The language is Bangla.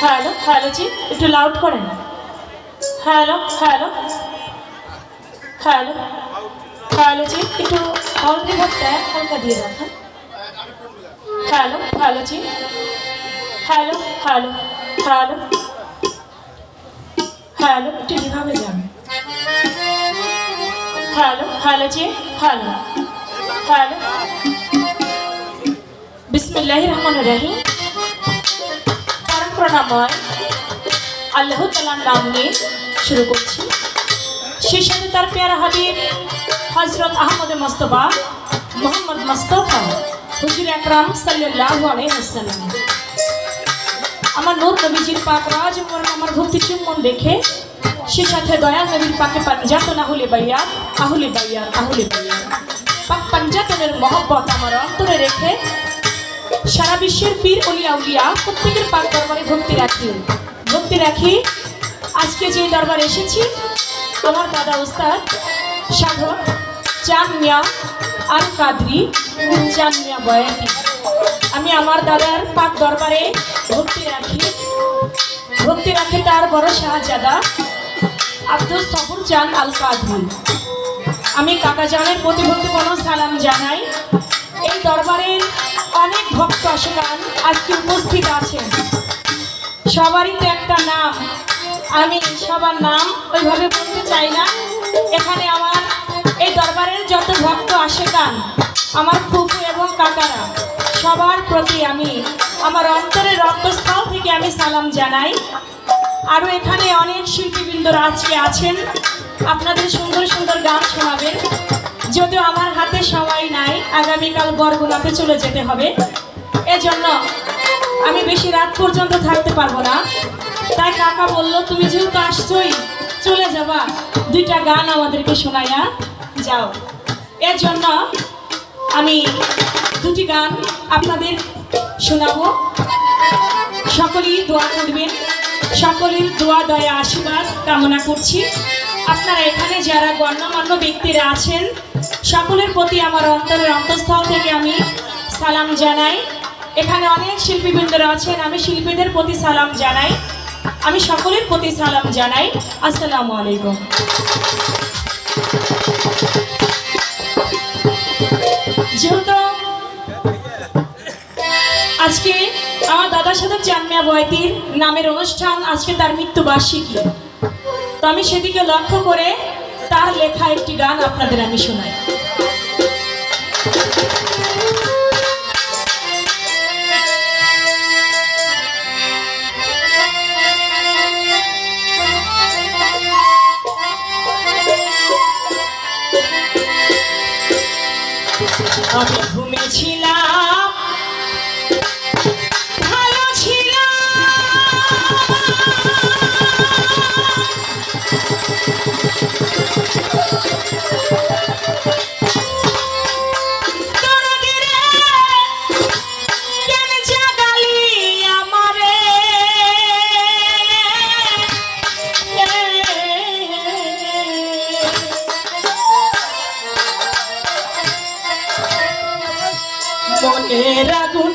হ্যালো হ্যালো জি, একটু লাউড করেন। Hello hello. হ্যালো হ্যালো জি, একটু হল রিভারটা হালকা দিয়ে রাখেন। হ্যালো হ্যালো জি। Hello hello hello. হ্যালো, একটু এভাবে যান। হ্যালো হ্যালো জি, হ্যালো। হ্যালো। বিসমিল্লাহ রহমান রহিম। পরম প্রণাময়, আল্লাহ তালার নাম নিয়ে শুরু করছি। সেই সাথে তার পেয়ারা হাবিব হজরত আহমদ মোস্তফা, মোহাম্মদ মোস্তফা, হুজুর আকরাম সাল্লাহ আলাইসাল্লাম আমার নূর নবীজির পাক রাজ আমার ভক্তি চুম্বন দেখে, সে সাথে দয়াল নবীর পাকে পাঞ্জাত না হলে বাইয়া আহুলে বাইয়া আহুলে বাইয়া পাক পাঞ্জাতনের মহব্বত আমার অন্তরে রেখে সারা বিশ্বের পীর অলিয়া উলিয়া প্রত্যেকের পাক দরবারে ভক্তি রাখি। ভক্তি রাখি। আজকে যে দরবার এসেছি, আমার দাদা উস্তাদ সাধক চান মিয়া আল কাদরি চান মিয়া বয়াতি। আমি আমার দাদার পাক দরবারে ভক্তি রাখি। ভক্তি রাখি তার বড় শাহজাদা আব্দুল সবুর চান আল কাদরি আমি কাকা জানের প্রতি ভক্তিপূর্ণ সালাম জানাই। এই দরবারের অনেক ভক্ত আশকান আজকে উপস্থিত আছেন। সবারই তো একটা নাম। আমি সবার নাম ওইভাবে বলতে চাই না। এখানে আমার এই দরবারের যত ভক্ত আশেকান আমার ফুফু এবং কাকারা, সবার প্রতি আমি, আমার অন্তরের রক্তস্থল থেকে আমি সালাম জানাই। আরও এখানে অনেক শিল্পীবৃন্দরা আজকে আছেন। আপনাদের সুন্দর সুন্দর গান শোনাবেন। যদিও আমার হাতে সময় নাই আগামীকাল বরগুনাতে চলে যেতে হবে। এজন্য আমি বেশি রাত পর্যন্ত থাকতে পারব না। তাই কাকা বলল, তুমি যেহেতু আসছোই, চলে যাবা। দুইটা গান আমাদেরকে শোনাইয়া যাও। এর জন্য আমি দুটি গান আপনাদের শোনাবো। সকলেই দোয়া করবেন। সকলের দোয়া, দয়া, আশীর্বাদ কামনা করছি। আপনারা এখানে যারা গণ্যমান্য ব্যক্তিরা আছেন, সকলের প্রতি আমার অন্তরের অন্তঃস্থল থেকে আমি সালাম জানাই। এখানে অনেক শিল্পীবৃন্দরা আছেন, আমি শিল্পীদের প্রতি সালাম জানাই। আমি সকলের প্রতি সালাম জানাই। আসসালামু আলাইকুম। যেহেতু আজকে আমার দাদা সাথে চানমিয়া বয়তির নামের অনুষ্ঠান, আজকে তার মৃত্যুবার্ষিকী। আমি সেদিকে লক্ষ্য করে তার লেখা একটি গান আপনাদের আমি শোনাই। আমি মনের আগুন